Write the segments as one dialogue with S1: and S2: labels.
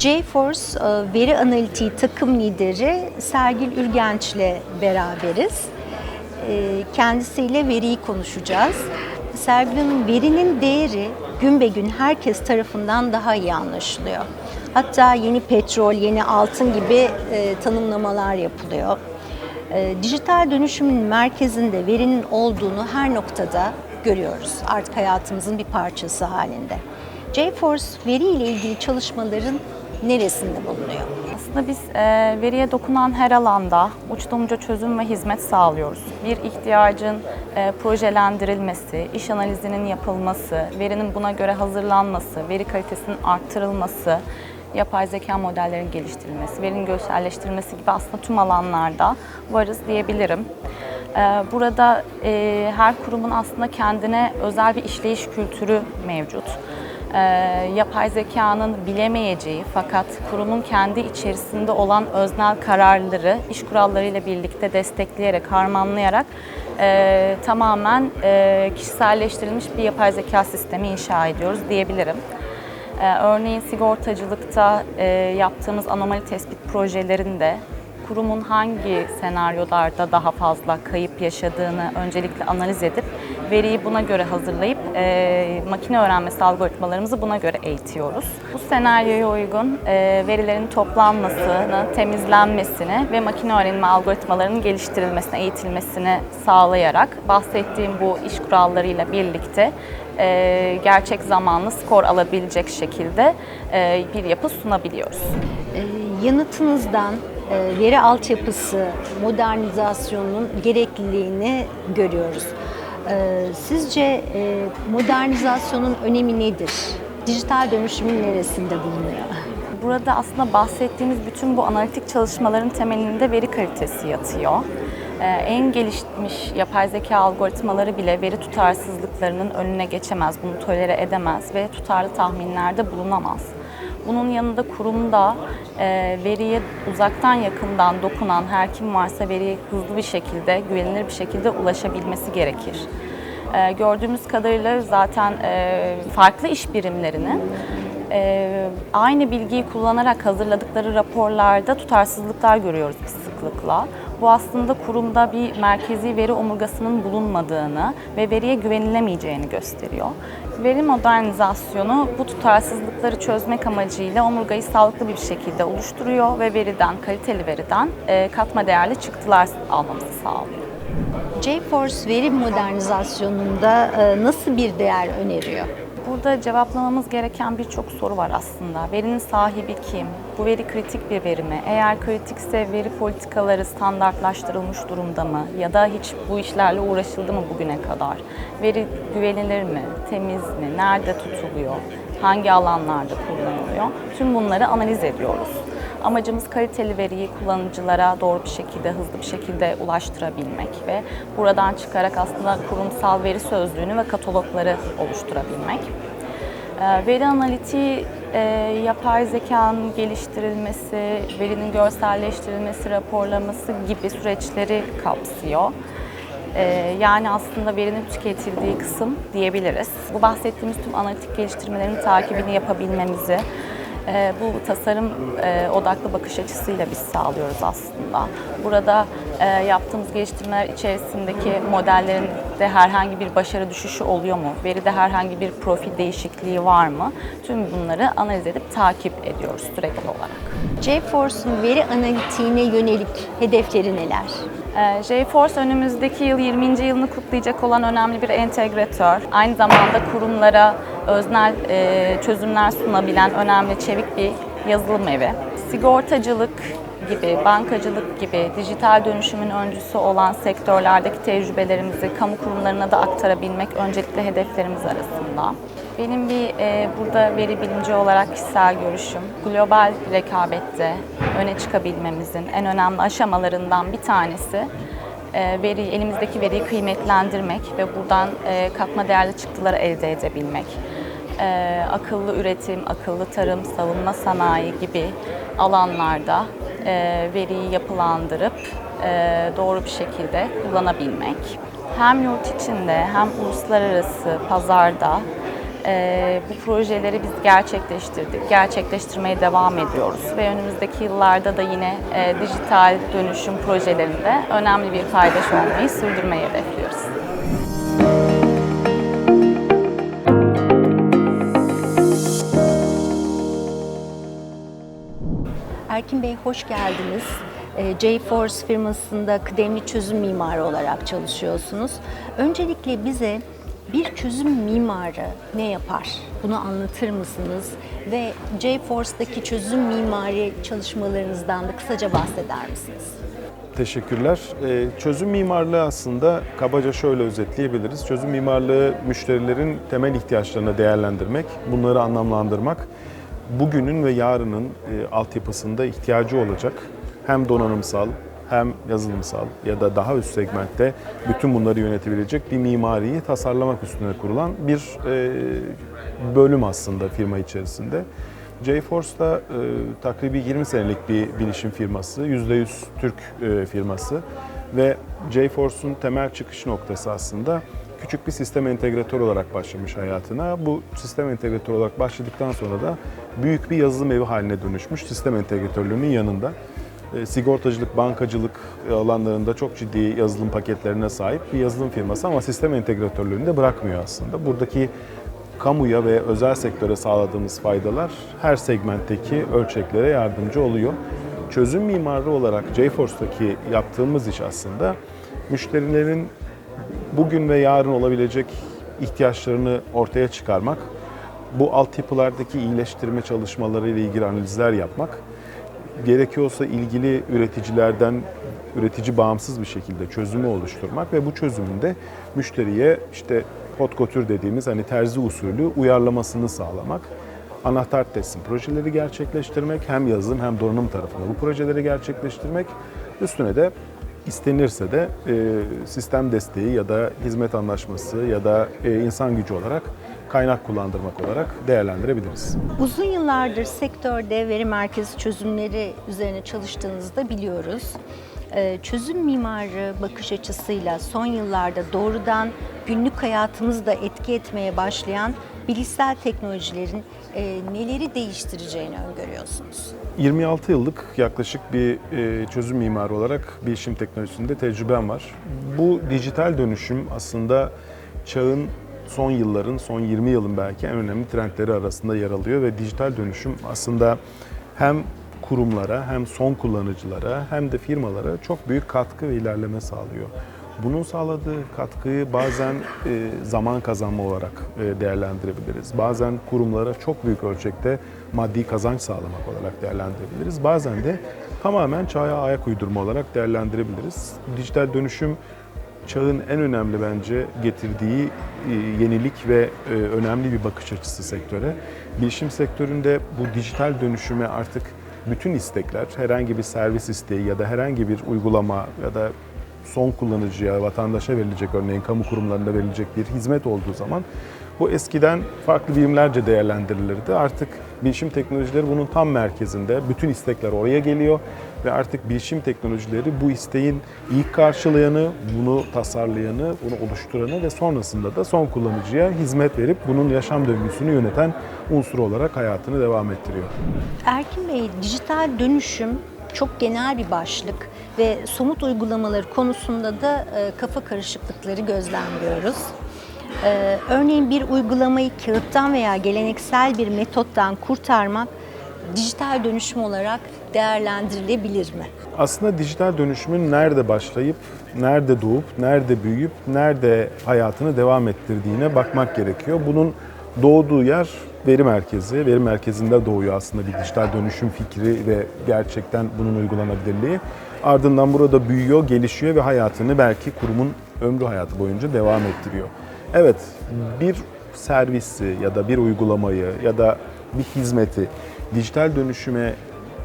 S1: JForce e, veri analitiği takım lideri Sergil Ürgenç ile beraberiz. E, Kendisiyle veriyi konuşacağız. Sergil Hanım verinin değeri gün be gün herkes tarafından daha iyi anlaşılıyor. Hatta yeni petrol, yeni altın gibi e, tanımlamalar yapılıyor. Dijital dönüşümün merkezinde verinin olduğunu her noktada görüyoruz. Artık hayatımızın bir parçası halinde. JForce veri ile ilgili çalışmaların neresinde bulunuyor?
S2: Aslında biz e, veriye dokunan her alanda uçtan uca çözüm ve hizmet sağlıyoruz. Bir ihtiyacın e, projelendirilmesi, iş analizinin yapılması, verinin buna göre hazırlanması, veri kalitesinin arttırılması, yapay zeka modellerinin geliştirilmesi, verinin görselleştirilmesi gibi aslında tüm alanlarda varız diyebilirim. E, Burada e, her kurumun aslında kendine özel bir işleyiş kültürü mevcut e, yapay zekanın bilemeyeceği fakat kurumun kendi içerisinde olan öznel kararları iş kurallarıyla birlikte destekleyerek, harmanlayarak e, tamamen e, kişiselleştirilmiş bir yapay zeka sistemi inşa ediyoruz diyebilirim. E, örneğin sigortacılıkta e, yaptığımız anomali tespit projelerinde kurumun hangi senaryolarda daha fazla kayıp yaşadığını öncelikle analiz edip veriyi buna göre hazırlayıp e, makine öğrenmesi algoritmalarımızı buna göre eğitiyoruz. Bu senaryoya uygun e, verilerin toplanmasını, temizlenmesini ve makine öğrenimi algoritmalarının geliştirilmesine, eğitilmesini sağlayarak bahsettiğim bu iş kurallarıyla birlikte e, gerçek zamanlı skor alabilecek şekilde e, bir yapı sunabiliyoruz.
S1: E, yanıtınızdan e, veri altyapısı modernizasyonunun gerekliliğini görüyoruz. E, sizce e, modernizasyonun önemi nedir? Dijital dönüşümün neresinde bulunuyor?
S2: Burada aslında bahsettiğimiz bütün bu analitik çalışmaların temelinde veri kalitesi yatıyor. Ee, en gelişmiş yapay zeka algoritmaları bile veri tutarsızlıklarının önüne geçemez, bunu tolere edemez ve tutarlı tahminlerde bulunamaz. Bunun yanında kurumda e, veriye uzaktan yakından dokunan her kim varsa veriye hızlı bir şekilde, güvenilir bir şekilde ulaşabilmesi gerekir. E, gördüğümüz kadarıyla zaten e, farklı iş birimlerinin e, aynı bilgiyi kullanarak hazırladıkları raporlarda tutarsızlıklar görüyoruz biz sıklıkla. Bu aslında kurumda bir merkezi veri omurgasının bulunmadığını ve veriye güvenilemeyeceğini gösteriyor. Veri modernizasyonu bu tutarsızlıkları çözmek amacıyla omurgayı sağlıklı bir şekilde oluşturuyor ve veriden, kaliteli veriden e, katma değerli çıktılar almamızı sağlıyor.
S1: JForce veri modernizasyonunda e, nasıl bir değer öneriyor?
S2: Burada cevaplamamız gereken birçok soru var aslında. Verinin sahibi kim? Bu veri kritik bir veri mi? Eğer kritikse veri politikaları standartlaştırılmış durumda mı? Ya da hiç bu işlerle uğraşıldı mı bugüne kadar? Veri güvenilir mi? Temiz mi? Nerede tutuluyor? Hangi alanlarda kullanılıyor? Tüm bunları analiz ediyoruz. Amacımız kaliteli veriyi kullanıcılara doğru bir şekilde, hızlı bir şekilde ulaştırabilmek ve buradan çıkarak aslında kurumsal veri sözlüğünü ve katalogları oluşturabilmek. Ee, Veri analitiği, e, yapay zekanın geliştirilmesi, verinin görselleştirilmesi, raporlaması gibi süreçleri kapsıyor. Ee, Yani aslında verinin tüketildiği kısım diyebiliriz. Bu bahsettiğimiz tüm analitik geliştirmelerin takibini yapabilmemizi, e, bu tasarım e, odaklı bakış açısıyla biz sağlıyoruz aslında. Burada e, yaptığımız geliştirmeler içerisindeki modellerin de herhangi bir başarı düşüşü oluyor mu? Veride herhangi bir profil değişikliği var mı? Tüm bunları analiz edip takip ediyoruz sürekli olarak.
S1: JForce'un veri analitiğine yönelik hedefleri neler?
S2: Ee, JForce önümüzdeki yıl 20. yılını kutlayacak olan önemli bir entegratör. Aynı zamanda kurumlara öznel e, çözümler sunabilen önemli çevik bir yazılım evi. Sigortacılık gibi, bankacılık gibi dijital dönüşümün öncüsü olan sektörlerdeki tecrübelerimizi kamu kurumlarına da aktarabilmek öncelikle hedeflerimiz arasında. Benim bir e, burada veri bilimci olarak kişisel görüşüm, global rekabette öne çıkabilmemizin en önemli aşamalarından bir tanesi e, veri, elimizdeki veriyi kıymetlendirmek ve buradan e, katma değerli çıktıları elde edebilmek. E, akıllı üretim, akıllı tarım, savunma sanayi gibi alanlarda e, veriyi yapılandırıp e, doğru bir şekilde kullanabilmek. Hem yurt içinde hem uluslararası pazarda e, bu projeleri biz gerçekleştirdik. Gerçekleştirmeye devam ediyoruz ve önümüzdeki yıllarda da yine e, dijital dönüşüm projelerinde önemli bir paydaş olmayı sürdürmeyi hedefliyoruz.
S1: Erkin Bey hoş geldiniz. Ee, J-Force firmasında kıdemli çözüm mimarı olarak çalışıyorsunuz. Öncelikle bize bir çözüm mimarı ne yapar? Bunu anlatır mısınız? Ve J-Force'daki çözüm mimari çalışmalarınızdan da kısaca bahseder misiniz?
S3: Teşekkürler. Ee, Çözüm mimarlığı aslında kabaca şöyle özetleyebiliriz. Çözüm mimarlığı müşterilerin temel ihtiyaçlarını değerlendirmek, bunları anlamlandırmak, bugünün ve yarının e, altyapısında ihtiyacı olacak hem donanımsal hem yazılımsal ya da daha üst segmentte bütün bunları yönetebilecek bir mimariyi tasarlamak üstüne kurulan bir e, bölüm aslında firma içerisinde. JForce'da e, takribi 20 senelik bir bilişim firması, %100 Türk e, firması ve JForce'un temel çıkış noktası aslında küçük bir sistem entegratör olarak başlamış hayatına. Bu sistem entegratör olarak başladıktan sonra da büyük bir yazılım evi haline dönüşmüş sistem entegratörlüğünün yanında. E, sigortacılık, bankacılık alanlarında çok ciddi yazılım paketlerine sahip bir yazılım firması ama sistem entegratörlüğünü de bırakmıyor aslında. Buradaki kamuya ve özel sektöre sağladığımız faydalar her segmentteki ölçeklere yardımcı oluyor. Çözüm mimarı olarak JForce'daki yaptığımız iş aslında müşterilerin bugün ve yarın olabilecek ihtiyaçlarını ortaya çıkarmak, bu altyapılardaki iyileştirme çalışmaları ile ilgili analizler yapmak, gerekiyorsa ilgili üreticilerden üretici bağımsız bir şekilde çözümü oluşturmak ve bu çözümün de müşteriye işte hot couture dediğimiz hani terzi usulü uyarlamasını sağlamak. Anahtar teslim projeleri gerçekleştirmek hem yazılım hem donanım tarafında bu projeleri gerçekleştirmek. Üstüne de istenirse de e, sistem desteği ya da hizmet anlaşması ya da e, insan gücü olarak kaynak kullandırmak olarak değerlendirebiliriz.
S1: Uzun yıllardır sektörde veri merkezi çözümleri üzerine çalıştığınızı da biliyoruz. Ee, Çözüm mimarı bakış açısıyla son yıllarda doğrudan günlük hayatımızda etki etmeye başlayan bilişsel teknolojilerin e, neleri değiştireceğini öngörüyorsunuz?
S3: 26 yıllık yaklaşık bir e, çözüm mimarı olarak bilişim teknolojisinde tecrübem var. Bu dijital dönüşüm aslında çağın son yılların, son 20 yılın belki en önemli trendleri arasında yer alıyor ve dijital dönüşüm aslında hem kurumlara hem son kullanıcılara hem de firmalara çok büyük katkı ve ilerleme sağlıyor. Bunun sağladığı katkıyı bazen e, zaman kazanma olarak e, değerlendirebiliriz. Bazen kurumlara çok büyük ölçekte maddi kazanç sağlamak olarak değerlendirebiliriz. Bazen de tamamen çağa ayak uydurma olarak değerlendirebiliriz. Dijital dönüşüm çağın en önemli bence getirdiği e, yenilik ve e, önemli bir bakış açısı sektöre. Bilişim sektöründe bu dijital dönüşüme artık bütün istekler, herhangi bir servis isteği ya da herhangi bir uygulama ya da son kullanıcıya, vatandaşa verilecek örneğin kamu kurumlarında verilecek bir hizmet olduğu zaman bu eskiden farklı birimlerce değerlendirilirdi. Artık bilişim teknolojileri bunun tam merkezinde. Bütün istekler oraya geliyor ve artık bilişim teknolojileri bu isteğin ilk karşılayanı, bunu tasarlayanı, bunu oluşturanı ve sonrasında da son kullanıcıya hizmet verip bunun yaşam döngüsünü yöneten unsur olarak hayatını devam ettiriyor.
S1: Erkin Bey, dijital dönüşüm çok genel bir başlık ve somut uygulamaları konusunda da e, kafa karışıklıkları gözlemliyoruz. Ee, örneğin bir uygulamayı kağıttan veya geleneksel bir metottan kurtarmak dijital dönüşüm olarak değerlendirilebilir mi?
S3: Aslında dijital dönüşümün nerede başlayıp, nerede doğup, nerede büyüyüp, nerede hayatını devam ettirdiğine bakmak gerekiyor. Bunun doğduğu yer veri merkezi. Veri merkezinde doğuyor aslında bir dijital dönüşüm fikri ve gerçekten bunun uygulanabilirliği. Ardından burada büyüyor, gelişiyor ve hayatını belki kurumun ömrü hayatı boyunca devam ettiriyor. Evet, bir servisi ya da bir uygulamayı ya da bir hizmeti dijital dönüşüme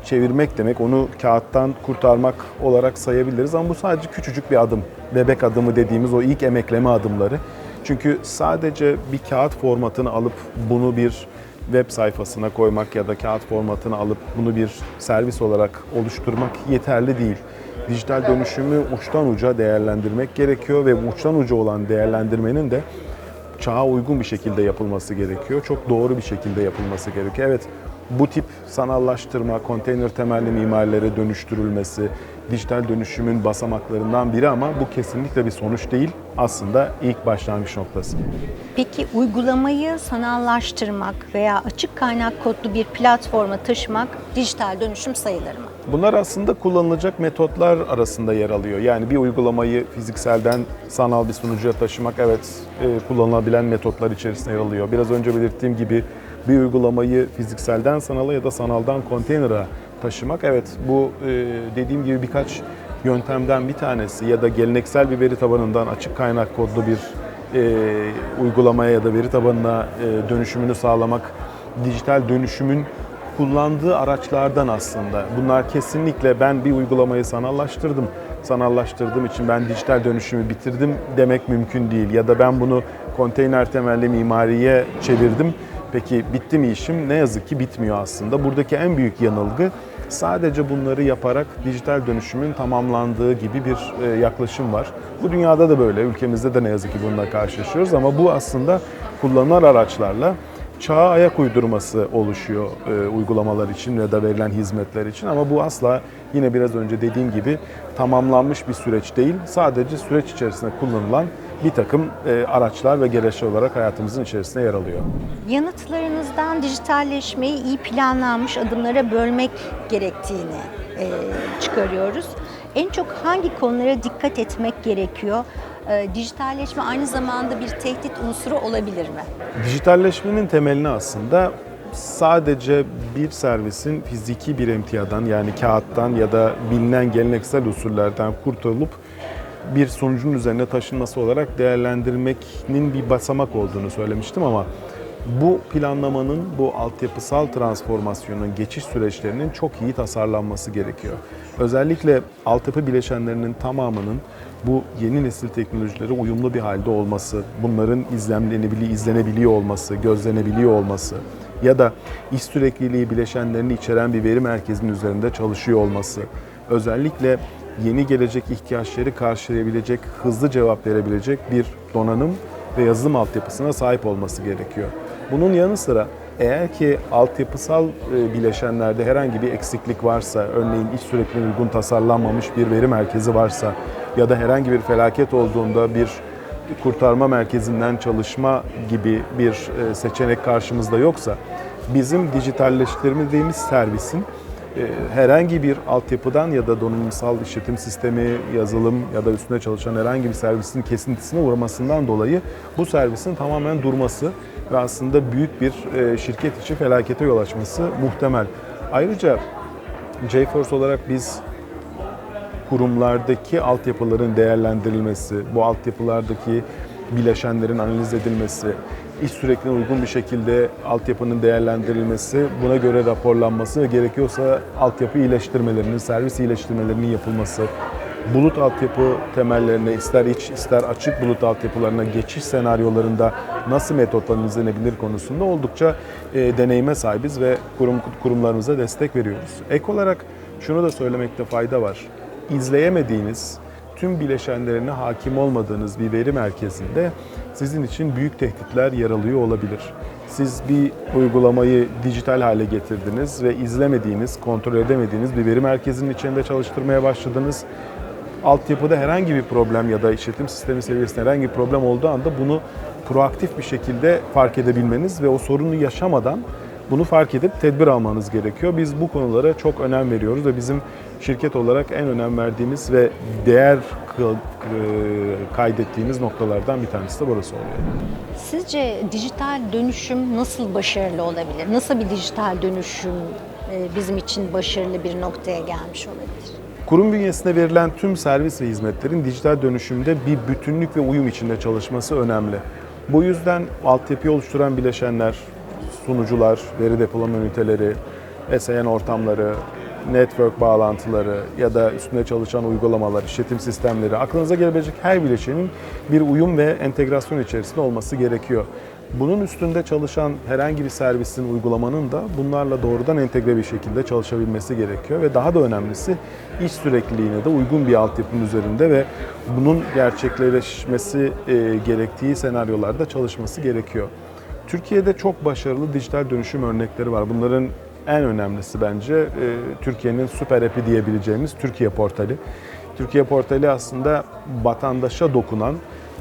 S3: çevirmek demek, onu kağıttan kurtarmak olarak sayabiliriz ama bu sadece küçücük bir adım. Bebek adımı dediğimiz o ilk emekleme adımları. Çünkü sadece bir kağıt formatını alıp bunu bir web sayfasına koymak ya da kağıt formatını alıp bunu bir servis olarak oluşturmak yeterli değil. Dijital dönüşümü uçtan uca değerlendirmek gerekiyor ve uçtan uca olan değerlendirmenin de çağa uygun bir şekilde yapılması gerekiyor. Çok doğru bir şekilde yapılması gerekiyor. Evet bu tip sanallaştırma, konteyner temelli mimarilere dönüştürülmesi, dijital dönüşümün basamaklarından biri ama bu kesinlikle bir sonuç değil. Aslında ilk başlangıç noktası.
S1: Peki uygulamayı sanallaştırmak veya açık kaynak kodlu bir platforma taşımak dijital dönüşüm sayılır mı?
S3: Bunlar aslında kullanılacak metotlar arasında yer alıyor. Yani bir uygulamayı fizikselden sanal bir sunucuya taşımak evet e, kullanılabilen metotlar içerisinde yer alıyor. Biraz önce belirttiğim gibi bir uygulamayı fizikselden sanala ya da sanaldan konteynere taşımak evet bu e, dediğim gibi birkaç yöntemden bir tanesi ya da geleneksel bir veri tabanından açık kaynak kodlu bir e, uygulamaya ya da veri tabanına e, dönüşümünü sağlamak dijital dönüşümün kullandığı araçlardan aslında. Bunlar kesinlikle ben bir uygulamayı sanallaştırdım. Sanallaştırdığım için ben dijital dönüşümü bitirdim demek mümkün değil. Ya da ben bunu konteyner temelli mimariye çevirdim. Peki bitti mi işim? Ne yazık ki bitmiyor aslında. Buradaki en büyük yanılgı sadece bunları yaparak dijital dönüşümün tamamlandığı gibi bir e, yaklaşım var. Bu dünyada da böyle, ülkemizde de ne yazık ki bununla karşılaşıyoruz ama bu aslında kullanılan araçlarla çağa ayak uydurması oluşuyor e, uygulamalar için ya da verilen hizmetler için ama bu asla yine biraz önce dediğim gibi tamamlanmış bir süreç değil. Sadece süreç içerisinde kullanılan bir takım e, araçlar ve gereçler olarak hayatımızın içerisinde yer alıyor.
S1: Yanıtlarınızdan dijitalleşmeyi iyi planlanmış adımlara bölmek gerektiğini e, çıkarıyoruz. En çok hangi konulara dikkat etmek gerekiyor? E, dijitalleşme aynı zamanda bir tehdit unsuru olabilir mi?
S3: Dijitalleşmenin temelini aslında sadece bir servisin fiziki bir emtiadan yani kağıttan ya da bilinen geleneksel usullerden kurtulup bir sonucun üzerine taşınması olarak değerlendirmenin bir basamak olduğunu söylemiştim ama bu planlamanın, bu altyapısal transformasyonun geçiş süreçlerinin çok iyi tasarlanması gerekiyor. Özellikle altyapı bileşenlerinin tamamının bu yeni nesil teknolojilere uyumlu bir halde olması, bunların izlemlenebiliyor, izlenebiliyor olması, gözlenebiliyor olması ya da iş sürekliliği bileşenlerini içeren bir veri merkezinin üzerinde çalışıyor olması, özellikle yeni gelecek ihtiyaçları karşılayabilecek, hızlı cevap verebilecek bir donanım ve yazılım altyapısına sahip olması gerekiyor. Bunun yanı sıra eğer ki altyapısal e, bileşenlerde herhangi bir eksiklik varsa, örneğin iş sürekliliğine uygun tasarlanmamış bir veri merkezi varsa ya da herhangi bir felaket olduğunda bir kurtarma merkezinden çalışma gibi bir e, seçenek karşımızda yoksa bizim dijitalleştirmediğimiz servisin herhangi bir altyapıdan ya da donanımsal işletim sistemi, yazılım ya da üstünde çalışan herhangi bir servisin kesintisine uğramasından dolayı bu servisin tamamen durması ve aslında büyük bir e, şirket içi felakete yol açması muhtemel. Ayrıca JForce olarak biz kurumlardaki altyapıların değerlendirilmesi, bu altyapılardaki bileşenlerin analiz edilmesi, iş sürekli uygun bir şekilde altyapının değerlendirilmesi, buna göre raporlanması ve gerekiyorsa altyapı iyileştirmelerinin, servis iyileştirmelerinin yapılması, bulut altyapı temellerine ister iç ister açık bulut altyapılarına geçiş senaryolarında nasıl metotlar izlenebilir konusunda oldukça e, deneyime sahibiz ve kurum kurumlarımıza destek veriyoruz. Ek olarak şunu da söylemekte fayda var. İzleyemediğiniz, tüm bileşenlerine hakim olmadığınız bir veri merkezinde sizin için büyük tehditler yer alıyor olabilir. Siz bir uygulamayı dijital hale getirdiniz ve izlemediğiniz, kontrol edemediğiniz bir veri merkezinin içinde çalıştırmaya başladınız. Altyapıda herhangi bir problem ya da işletim sistemi seviyesinde herhangi bir problem olduğu anda bunu proaktif bir şekilde fark edebilmeniz ve o sorunu yaşamadan bunu fark edip tedbir almanız gerekiyor. Biz bu konulara çok önem veriyoruz ve bizim şirket olarak en önem verdiğimiz ve değer e, kaydettiğimiz noktalardan bir tanesi de burası oluyor.
S1: Sizce dijital dönüşüm nasıl başarılı olabilir? Nasıl bir dijital dönüşüm e, bizim için başarılı bir noktaya gelmiş olabilir?
S3: Kurum bünyesinde verilen tüm servis ve hizmetlerin dijital dönüşümde bir bütünlük ve uyum içinde çalışması önemli. Bu yüzden altyapıyı oluşturan bileşenler, sunucular, veri depolama üniteleri, SAN ortamları, network bağlantıları ya da üstünde çalışan uygulamalar, işletim sistemleri, aklınıza gelebilecek her bileşenin bir uyum ve entegrasyon içerisinde olması gerekiyor. Bunun üstünde çalışan herhangi bir servisin, uygulamanın da bunlarla doğrudan entegre bir şekilde çalışabilmesi gerekiyor ve daha da önemlisi iş sürekliliğine de uygun bir altyapının üzerinde ve bunun gerçekleşmesi e, gerektiği senaryolarda çalışması gerekiyor. Türkiye'de çok başarılı dijital dönüşüm örnekleri var. Bunların en önemlisi bence e, Türkiye'nin süper app'i diyebileceğimiz Türkiye portali. Türkiye portali aslında vatandaşa dokunan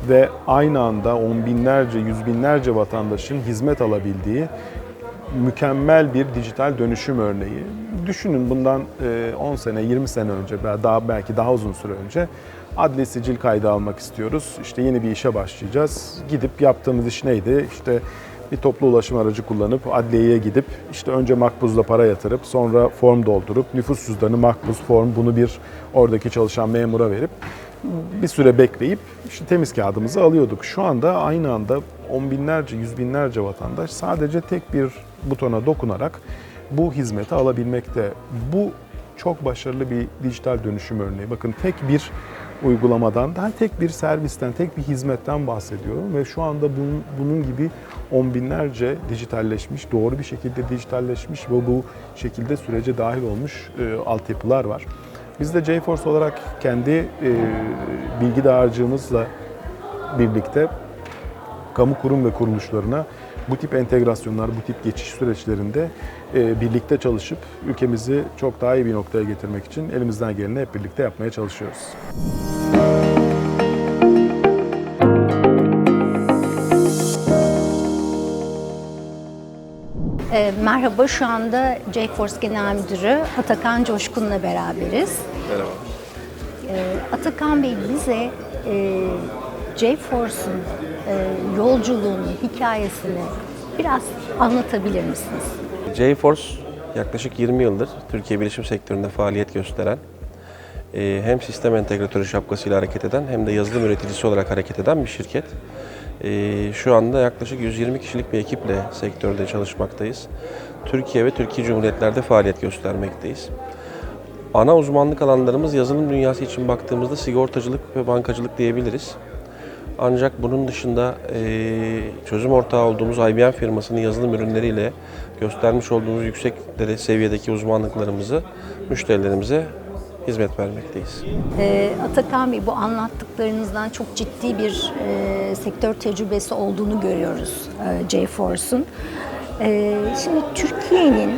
S3: ve aynı anda on binlerce, yüz binlerce vatandaşın hizmet alabildiği mükemmel bir dijital dönüşüm örneği. Düşünün bundan e, 10 sene, 20 sene önce, veya daha belki daha uzun süre önce adli sicil kaydı almak istiyoruz. İşte yeni bir işe başlayacağız. Gidip yaptığımız iş neydi? İşte bir toplu ulaşım aracı kullanıp adliyeye gidip işte önce makbuzla para yatırıp sonra form doldurup nüfus cüzdanı makbuz form bunu bir oradaki çalışan memura verip bir süre bekleyip işte temiz kağıdımızı alıyorduk. Şu anda aynı anda on binlerce, yüz binlerce vatandaş sadece tek bir butona dokunarak bu hizmeti alabilmekte. Bu çok başarılı bir dijital dönüşüm örneği. Bakın tek bir uygulamadan, daha tek bir servisten, tek bir hizmetten bahsediyorum ve şu anda bunun, bunun gibi on binlerce dijitalleşmiş, doğru bir şekilde dijitalleşmiş ve bu şekilde sürece dahil olmuş e, altyapılar var. Biz de JForce olarak kendi e, bilgi dağarcığımızla birlikte kamu kurum ve kuruluşlarına bu tip entegrasyonlar, bu tip geçiş süreçlerinde birlikte çalışıp ülkemizi çok daha iyi bir noktaya getirmek için elimizden geleni hep birlikte yapmaya çalışıyoruz.
S1: E, merhaba, şu anda JForce Genel Müdürü Atakan Coşkun'la beraberiz.
S4: Merhaba.
S1: E, Atakan Bey bize e, JForce'un e, yolculuğunu, hikayesini biraz anlatabilir misiniz?
S4: JForce yaklaşık 20 yıldır Türkiye bilişim sektöründe faaliyet gösteren, e, hem sistem entegratörü şapkasıyla hareket eden hem de yazılım üreticisi olarak hareket eden bir şirket. E, Şu anda yaklaşık 120 kişilik bir ekiple sektörde çalışmaktayız. Türkiye ve Türkiye Cumhuriyetlerde faaliyet göstermekteyiz. Ana uzmanlık alanlarımız yazılım dünyası için baktığımızda sigortacılık ve bankacılık diyebiliriz. Ancak bunun dışında eee, çözüm ortağı olduğumuz IBM firmasının yazılım ürünleriyle göstermiş olduğumuz yüksek seviyedeki uzmanlıklarımızı müşterilerimize hizmet vermekteyiz.
S1: E, Atakan Bey bu anlattıklarınızdan çok ciddi bir e, sektör tecrübesi olduğunu görüyoruz e, JForce'un. E, şimdi Türkiye'nin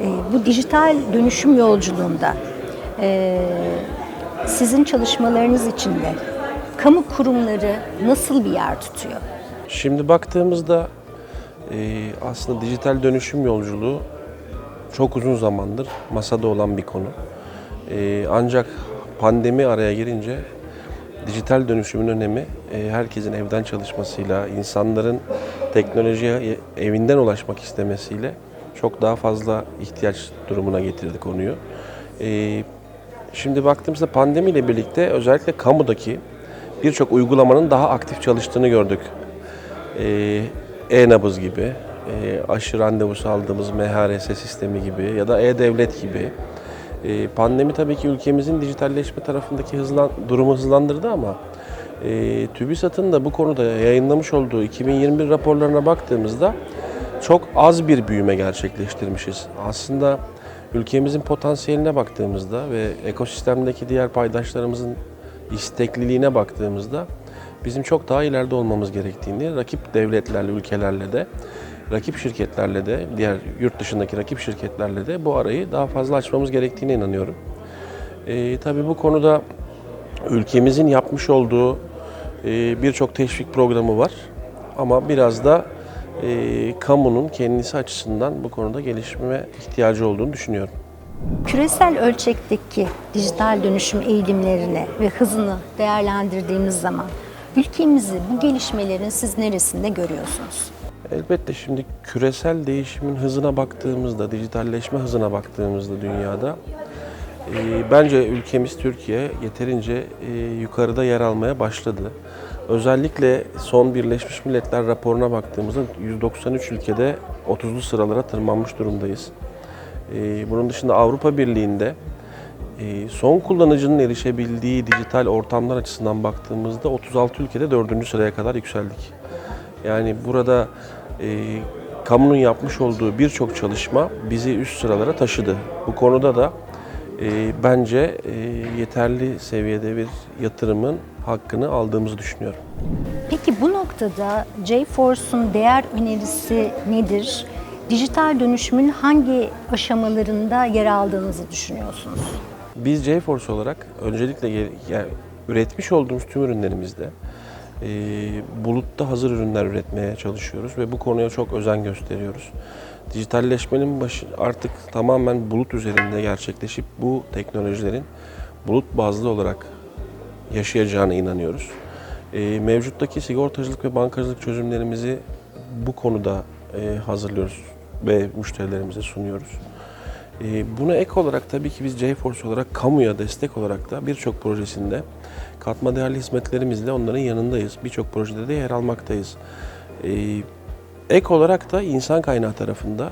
S1: e, bu dijital dönüşüm yolculuğunda e, sizin çalışmalarınız içinde kamu kurumları nasıl bir yer tutuyor?
S4: Şimdi baktığımızda eee, aslında dijital dönüşüm yolculuğu çok uzun zamandır masada olan bir konu. Eee, ancak pandemi araya girince dijital dönüşümün önemi eee, herkesin evden çalışmasıyla, insanların teknolojiye evinden ulaşmak istemesiyle çok daha fazla ihtiyaç durumuna getirdi konuyu. Şimdi baktığımızda pandemiyle birlikte özellikle kamudaki birçok uygulamanın daha aktif çalıştığını gördük. Ee, E-nabız gibi, e, aşı randevusu aldığımız MHRS sistemi gibi ya da E-devlet gibi. Ee, pandemi tabii ki ülkemizin dijitalleşme tarafındaki hızlan, durumu hızlandırdı ama e, TÜBİSAT'ın da bu konuda yayınlamış olduğu 2021 raporlarına baktığımızda çok az bir büyüme gerçekleştirmişiz. Aslında ülkemizin potansiyeline baktığımızda ve ekosistemdeki diğer paydaşlarımızın istekliliğine baktığımızda bizim çok daha ileride olmamız gerektiğini, rakip devletlerle, ülkelerle de, rakip şirketlerle de, diğer yurt dışındaki rakip şirketlerle de bu arayı daha fazla açmamız gerektiğine inanıyorum. Ee, tabii bu konuda ülkemizin yapmış olduğu e, birçok teşvik programı var. Ama biraz da e, kamunun kendisi açısından bu konuda gelişme ihtiyacı olduğunu düşünüyorum.
S1: Küresel ölçekteki dijital dönüşüm eğilimlerini ve hızını değerlendirdiğimiz zaman ülkemizi bu gelişmelerin siz neresinde görüyorsunuz?
S4: Elbette şimdi küresel değişimin hızına baktığımızda, dijitalleşme hızına baktığımızda dünyada e, bence ülkemiz Türkiye yeterince e, yukarıda yer almaya başladı. Özellikle son Birleşmiş Milletler raporuna baktığımızda 193 ülkede 30'lu sıralara tırmanmış durumdayız. E, bunun dışında Avrupa Birliği'nde e, son kullanıcının erişebildiği dijital ortamlar açısından baktığımızda 36 ülkede 4. sıraya kadar yükseldik. Yani burada e, kamunun yapmış olduğu birçok çalışma bizi üst sıralara taşıdı. Bu konuda da e, bence yeterli seviyede bir yatırımın hakkını aldığımızı düşünüyorum.
S1: Peki bu noktada JForce'un değer önerisi nedir? Dijital dönüşümün hangi aşamalarında yer aldığınızı düşünüyorsunuz?
S4: Biz JForce olarak öncelikle yani üretmiş olduğumuz tüm ürünlerimizde e, bulutta hazır ürünler üretmeye çalışıyoruz ve bu konuya çok özen gösteriyoruz. Dijitalleşmenin başı artık tamamen bulut üzerinde gerçekleşip bu teknolojilerin bulut bazlı olarak yaşayacağına inanıyoruz. E, mevcuttaki sigortacılık ve bankacılık çözümlerimizi bu konuda e, hazırlıyoruz ve müşterilerimize sunuyoruz. E, buna ek olarak tabii ki biz JForce olarak kamuya destek olarak da birçok projesinde katma değerli hizmetlerimizle onların yanındayız. Birçok projede de yer almaktayız. E, ek olarak da insan kaynağı tarafında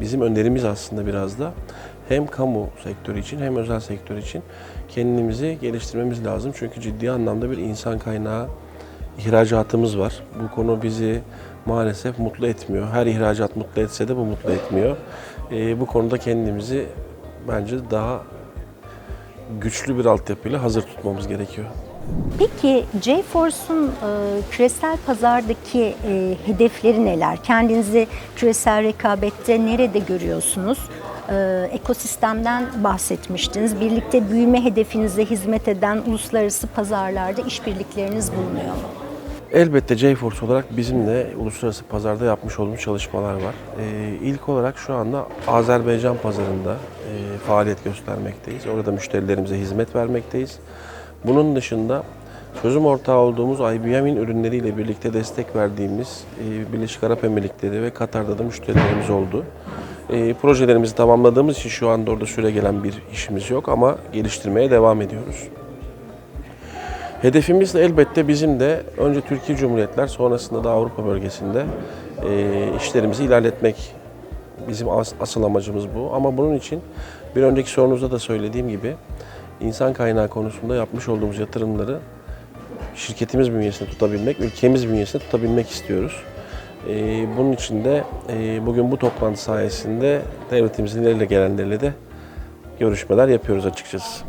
S4: bizim önerimiz aslında biraz da hem kamu sektörü için hem özel sektör için kendimizi geliştirmemiz lazım. Çünkü ciddi anlamda bir insan kaynağı ihracatımız var. Bu konu bizi maalesef mutlu etmiyor. Her ihracat mutlu etse de bu mutlu etmiyor. Ee, bu konuda kendimizi bence daha güçlü bir altyapıyla hazır tutmamız gerekiyor.
S1: Peki JForce'un e, küresel pazardaki e, hedefleri neler? Kendinizi küresel rekabette nerede görüyorsunuz? E, ekosistemden bahsetmiştiniz. Birlikte büyüme hedefinize hizmet eden uluslararası pazarlarda işbirlikleriniz bulunuyor mu?
S4: Elbette JForce olarak bizim de uluslararası pazarda yapmış olduğumuz çalışmalar var. Ee, ilk olarak şu anda Azerbaycan pazarında e, faaliyet göstermekteyiz. Orada müşterilerimize hizmet vermekteyiz. Bunun dışında çözüm ortağı olduğumuz IBM'in ürünleriyle birlikte destek verdiğimiz e, Birleşik Arap Emirlikleri ve Katar'da da müşterilerimiz oldu. E, projelerimizi tamamladığımız için şu anda orada süre gelen bir işimiz yok ama geliştirmeye devam ediyoruz. Hedefimiz de elbette bizim de önce Türkiye Cumhuriyetler sonrasında da Avrupa bölgesinde e, işlerimizi ilerletmek bizim as- asıl amacımız bu. Ama bunun için bir önceki sorunuzda da söylediğim gibi insan kaynağı konusunda yapmış olduğumuz yatırımları şirketimiz bünyesinde tutabilmek, ülkemiz bünyesinde tutabilmek istiyoruz. E, bunun için de e, bugün bu toplantı sayesinde devletimizin ileri gelenleriyle de görüşmeler yapıyoruz açıkçası.